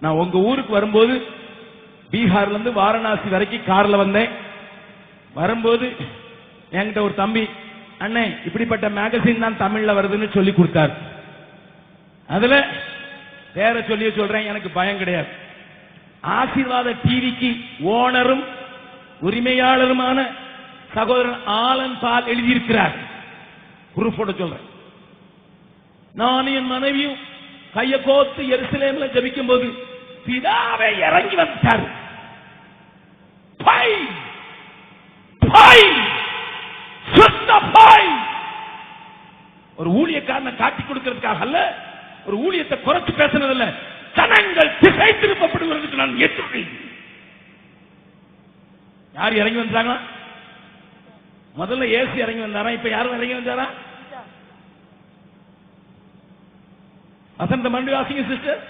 நான் உங்க ஊருக்கு வரும்போது பீகார்ல இருந்து வாரணாசி வரைக்கும் கார்ல வந்தேன். வரும்போது என்கிட்ட ஒரு தம்பி அண்ணே இப்படிப்பட்ட மேகசின் தான் தமிழ்ல வருதுன்னு சொல்லி கொடுத்தார். அதுல வேற சொல்லி சொல்றேன் எனக்கு பயம் கிடையாது. ஆசீர்வாத டிவிக்கு ஓனரும் உரிமையாளருமான சகோதரன் ஆலன் பால் எழுதியிருக்கிறார். குரூப்போட சொல்றேன். நான் என் மனைவியும் கைய கோத்து எருசலேம்ல ஜபிக்கும் போது பிதாவை இறங்கி வந்துட்டார் பை பை சுத்த பை ஒரு ஊழியக்காரனை காட்டி கொடுக்கிறதுக்காக அல்ல ஒரு ஊழியத்தை குறைச்சு பேசுனது இல்ல ஜனங்கள் திசை திருப்பப்படுவதற்கு நான் எதிர்ப்பு யார் இறங்கி வந்தாங்களா முதல்ல ஏசி இறங்கி வந்தாரா இப்ப யாரும் இறங்கி வந்தாரா வசந்த மண்டி வாசிங்க சிஸ்டர்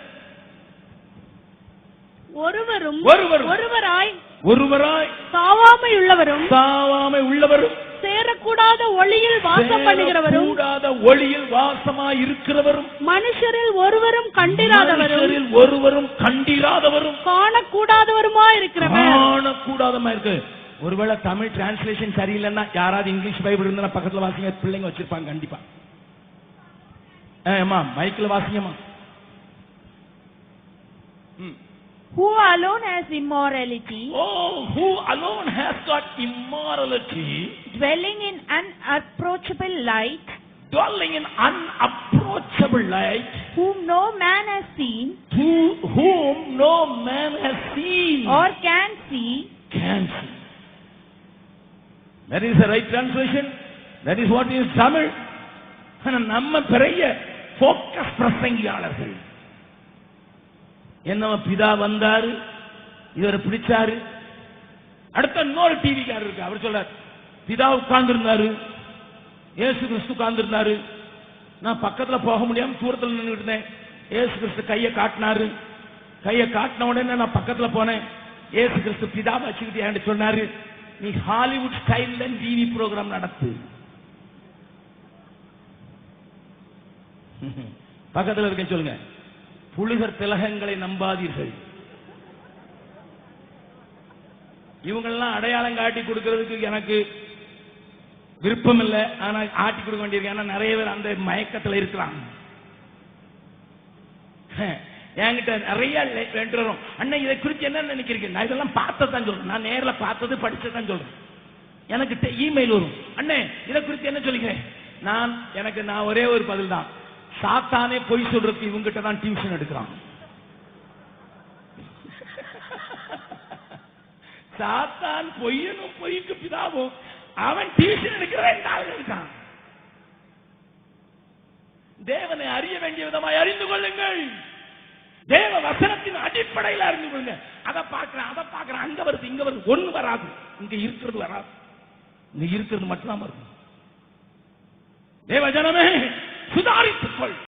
ஒருவரும் ஒருவரும். ஒருவராய் ஒருவராய் சாவாமை உள்ளவரும் சாவாமை உள்ளவரும் சேரக்கூடாத ஒளியில் வாசம் பண்ணுகிறவரும் கூடாத ஒளியில் வாசமாய் இருக்கிறவரும் மனுஷரில் ஒருவரும் கண்டிராதவரும் ஒருவரும் கண்டிராதவரும் காணக்கூடாதவருமா இருக்கிறவர் காணக்கூடாதமா இருக்கு ஒருவேளை தமிழ் டிரான்ஸ்லேஷன் சரியில்லைன்னா யாராவது இங்கிலீஷ் பைபிள் இருந்தா பக்கத்துல வாசிங்க பிள்ளைங்க வச்சிருப்பாங்க கண்டிப்பா ஏமா மைக்ல வாசிங்கம்மா ம். Who alone has immorality, Oh, who alone has got immorality, dwelling in unapproachable light, dwelling in unapproachable light, whom no man has seen to whom no man has seen or can see, can see. That is the right translation. That is what is Tamil. ஆனா நம்ம பெரிய focus பிரசங்கியாளர்கள் என்னவ பிதா வந்தாரு இவரை பிடிச்சாரு. அடுத்த இன்னொரு டிவிக்காரர் இருக்கு அவர் சொல்றாரு பிதா உட்கார்ந்து இருந்தாரு ஏசு கிறிஸ்து உட்கார்ந்து இருந்தாரு நான் பக்கத்துல போக முடியாம தூரத்தில் நின்றுட்டு இருந்தேன். ஏசு கிறிஸ்து கையை காட்டினாரு. கையை காட்டின உடனே நான் பக்கத்துல போனேன். ஏசு கிறிஸ்து பிதா வச்சுக்கிட்டே சொன்னாரு. நீ ஹாலிவுட் ஸ்டைல்ல டிவி ப்ரோக்ராம் நடத்து. பக்கத்துல இருக்க சொல்லுங்க. புலிகர் திலகங்களை நம்பாதீர்கள். இவங்கெல்லாம் அடையாளம் காட்டி கொடுக்கிறதுக்கு எனக்கு விருப்பம் இல்லை ஆனா ஆட்டி கொடுக்க வேண்டியிருக்கு. ஏன்னா நிறைய பேர் அந்த மயக்கத்துல இருக்கிறாங்க என்கிட்ட நிறைய வேண்டு வரும் அண்ணன் இதை குறித்து என்ன நினைக்கிறீங்க? நான் இதெல்லாம் பார்த்ததான் சொல்றேன். நான் நேர்ல பார்த்தது படிச்சதான் சொல்றேன். எனக்கு இமெயில் வரும். அண்ணே இதை குறித்து என்ன சொல்லிக்கிறேன்? நான் எனக்கு நான் ஒரே ஒரு பதில் தான் சாத்தானே பொய் சொல்றதுக்கு இவங்கிட்ட தான் டியூஷன் எடுக்கிறான் சாத்தான் பொய்யனும் பொய்க்கு பிதாவும் அவன் டியூஷன் எடுக்கிற இருக்கான். தேவனை அறிய வேண்டிய விதமாய் அறிந்து கொள்ளுங்கள். தேவ வசனத்தின் அடிப்படையில் அறிந்து கொள்ளுங்க அதை பார்க்கிறேன் அதை பார்க்கிறேன். அங்க வருது இங்க வருது. ஒண்ணு வராது. இங்க இருக்கிறது வராது. இங்க இருக்கிறது மட்டும்தான் வரும் தேவ ஜனமே 그 다리 스컬